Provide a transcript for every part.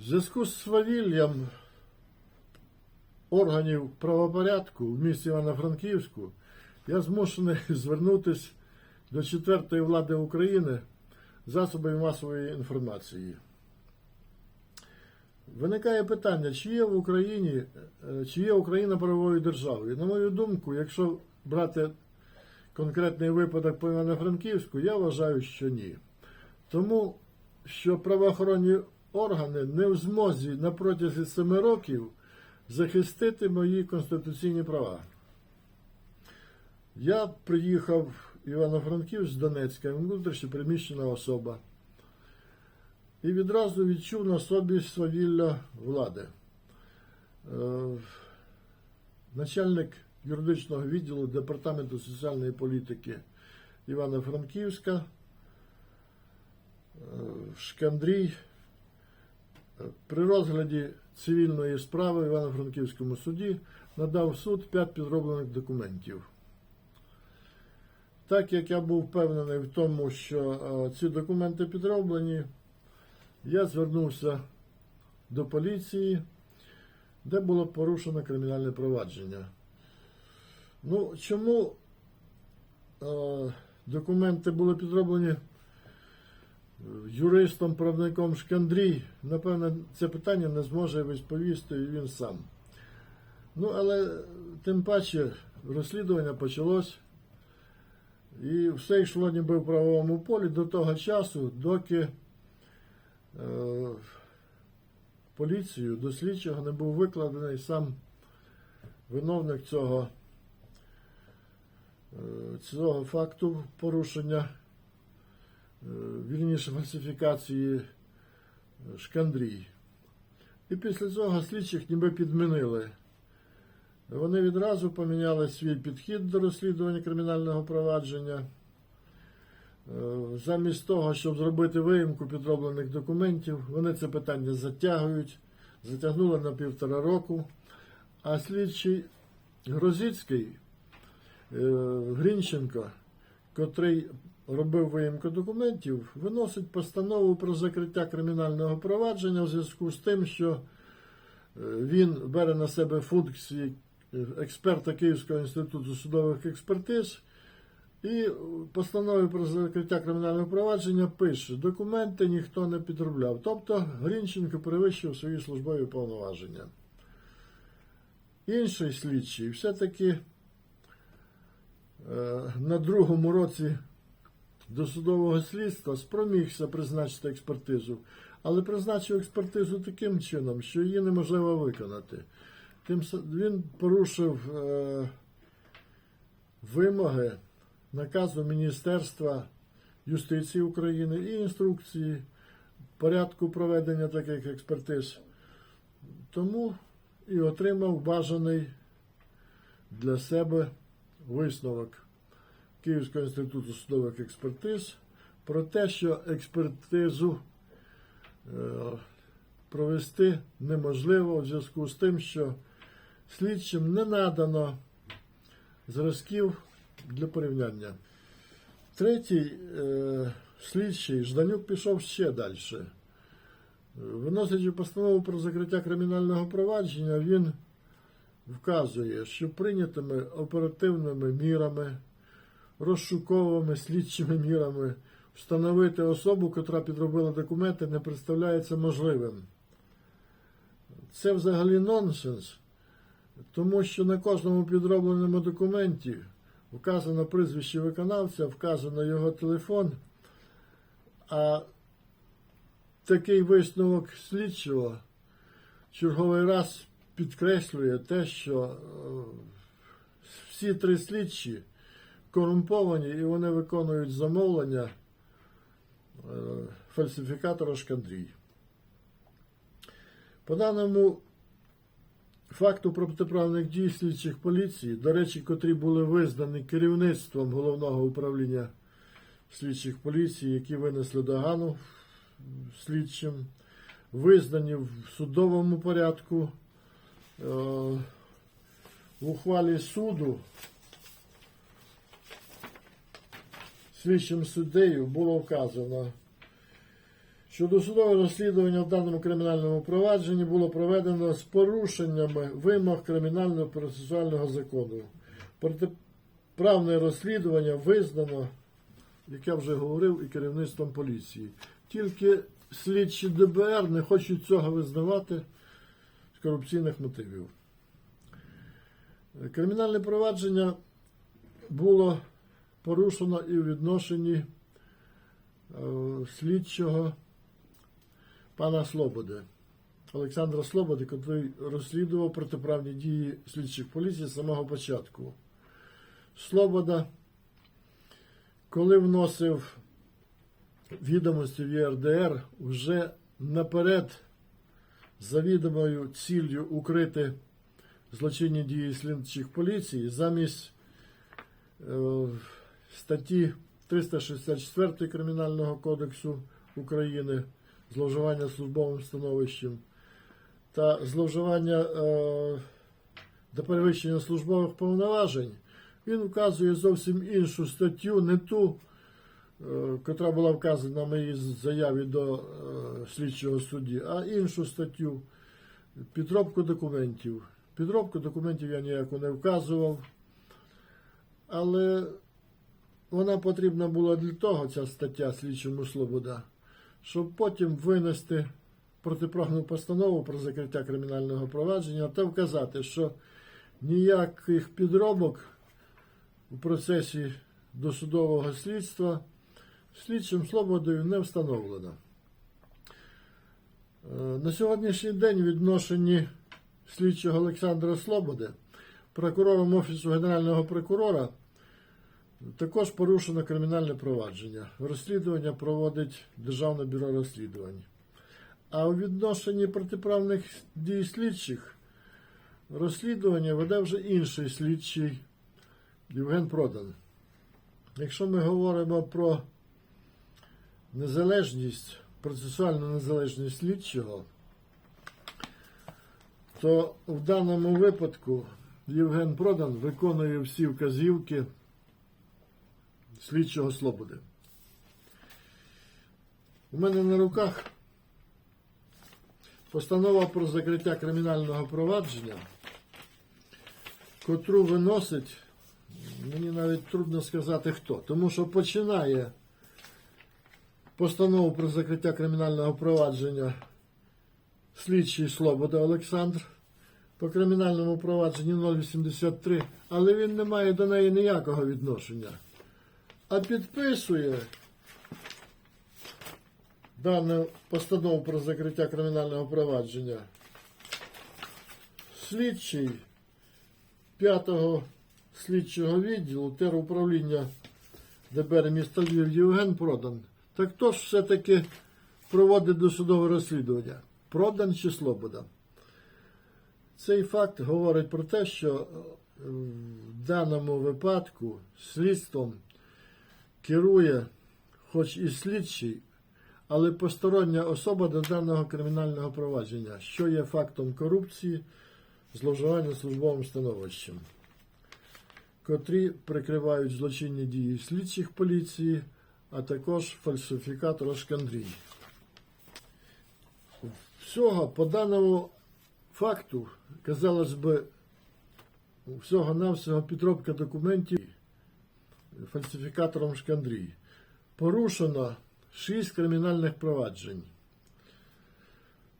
В зв'язку з свавіллям органів правопорядку в місті Івано-Франківську я змушений звернутися до четвертої влади України засобів масової інформації. Виникає питання, чи є в Україні, е, чи є Україна правовою державою. На мою думку, якщо брати конкретний випадок по Івано-Франківську, я вважаю, що ні. Тому що правоохоронні органи не в змозі на протязі семи років захистити мої конституційні права. Я приїхав Івано-Франківськ з Донецька, внутрішньо приміщена особа, і відразу відчув на собі свавілля влади. Е, Начальник юридичного відділу Департаменту соціальної політики Івано-Франківська е, Шкандрій при розгляді цивільної справи в Івано-Франківському суді надав суд 5 підроблених документів. Так як я був впевнений в тому, що е, ці документи підроблені, я звернувся до поліції, де було порушено кримінальне провадження. Ну, чому е, документи були підроблені юристом, правником Шкандрій, напевно, це питання не зможе відповісти він сам. Ну, але тим паче розслідування почалось, і все йшло ніби в правовому полі до того часу, доки е, поліцію до слідчого не був викладений сам виновник цього, е, цього факту порушення е, вірніше фальсифікації е, Шкандрій. І після цього слідчих ніби підмінили. Вони відразу поміняли свій підхід до розслідування кримінального провадження. Е, Замість того, щоб зробити виїмку підроблених документів, вони це питання затягують, затягнули на півтора року. А слідчий Грозицький е, Грінченко, котрий робив виїмку документів, виносить постанову про закриття кримінального провадження у зв'язку з тим, що е, він бере на себе функції е, експерта Київського інституту судових експертиз. І в постанові про закриття кримінального провадження пише, документи ніхто не підробляв. Тобто Грінченко перевищив свої службові повноваження. Інший слідчий все-таки е, на другому році досудового слідства спромігся призначити експертизу, але призначив експертизу таким чином, що її неможливо виконати. Тим він порушив е, вимоги наказу Міністерства юстиції України і інструкції порядку проведення таких експертиз. Тому і отримав бажаний для себе висновок Київського інституту судових експертиз про те, що експертизу е, провести неможливо в зв'язку з тим, що слідчим не надано зразків для порівняння. Третій е, слідчий Жданюк пішов ще далі. Виносячи постанову про закриття кримінального провадження, він вказує, що прийнятими оперативними мірами, розшуковими слідчими мірами встановити особу, котра підробила документи, не представляється можливим. Це взагалі нонсенс, тому що на кожному підробленому документі вказано прізвище виконавця, вказано його телефон, а такий висновок слідчого черговий раз підкреслює те, що е, всі три слідчі корумповані і вони виконують замовлення е, фальсифікатора Шкандрій. По даному факту протиправних дій слідчих поліції, до речі, котрі були визнані керівництвом головного управління слідчих поліції, які винесли догану слідчим, визнані в судовому порядку. е, В ухвалі суду слідчим суддею було вказано, що досудове розслідування в даному кримінальному провадженні було проведено з порушеннями вимог кримінального процесуального закону. Протиправне розслідування визнано, як я вже говорив, і керівництвом поліції. Тільки слідчі ДБР не хочуть цього визнавати з корупційних мотивів. Кримінальне провадження було порушено і у відношенні е, слідчого пана Слободи, Олександра Слободи, який розслідував протиправні дії слідчих поліції з самого початку. Слобода, коли вносив відомості в ЄРДР, вже наперед завідомою ціллю укрити злочинні дії слідчих поліції замість е, статті 364 Кримінального кодексу України зловживання службовим становищем та зловживання е, до перевищення службових повноважень, він вказує зовсім іншу статтю, не ту, е, котра була вказана в моїй заяві до е, слідчого судді, а іншу статтю підробку документів. Підробку документів я ніяку не вказував, але вона потрібна була для того, ця стаття слідчому Слобода, щоб потім винести протиправну постанову про закриття кримінального провадження та вказати, що ніяких підробок у процесі досудового слідства слідчим Слободою не встановлено. Е, На сьогоднішній день відношенні слідчого Олександра Слободи, прокурором Офісу Генерального прокурора, також порушено кримінальне провадження. Розслідування проводить Державне бюро розслідувань. А у відношенні протиправних дій слідчих розслідування веде вже інший слідчий Євген Продан. Якщо ми говоримо про незалежність, процесуальну незалежність слідчого, то в даному випадку Євген Продан виконує всі вказівки слідчого Слободи. У мене на руках постанова про закриття кримінального провадження, котру виносить, мені навіть трудно сказати хто, тому що починає постанову про закриття кримінального провадження слідчий Слобода Олександр по кримінальному провадженню 083, але він не має до неї ніякого відношення. А підписує дану постанову про закриття кримінального провадження слідчий 5-го слідчого відділу теруправління ДБР міста Львів Євген Продан. Так хто ж все-таки проводить досудове розслідування? Продан чи Слобода? Цей факт говорить про те, що е, в даному випадку слідством керує, хоч і слідчий, але постороння особа до даного кримінального провадження, що є фактом корупції, зловживання службовим становищем, котрі прикривають злочинні дії слідчих поліції, а також фальсифікат розшкандрій. Всього по даному факту, казалось би, всього-навсього підробка документів фальсифікатором Шкандрій. Порушено 6 кримінальних проваджень.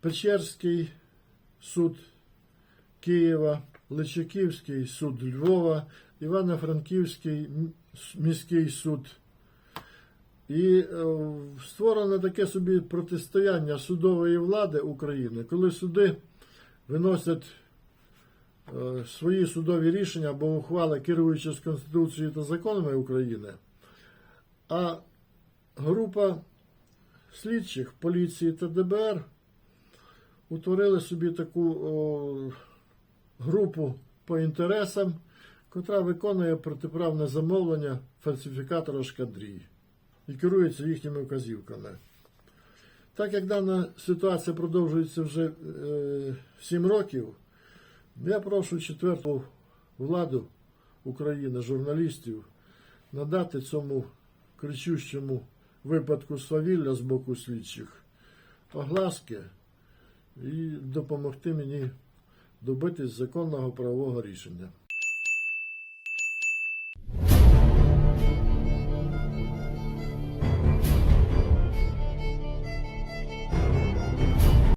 Печерський суд Києва, Личаківський суд Львова, Івано-Франківський міський суд. І е, створено таке собі протистояння судової влади України, коли суди виносять свої судові рішення або ухвали, керуючись Конституцією та законами України, а група слідчих поліції та ДБР утворили собі таку о, групу по інтересам, котра виконує протиправне замовлення фальсифікатора шкадрії і керується їхніми вказівками. Так як дана ситуація продовжується вже е, 7 років, я прошу четверту владу України, журналістів, надати цьому кричущому випадку свавілля з боку слідчих огласки і допомогти мені добитись законного правового рішення.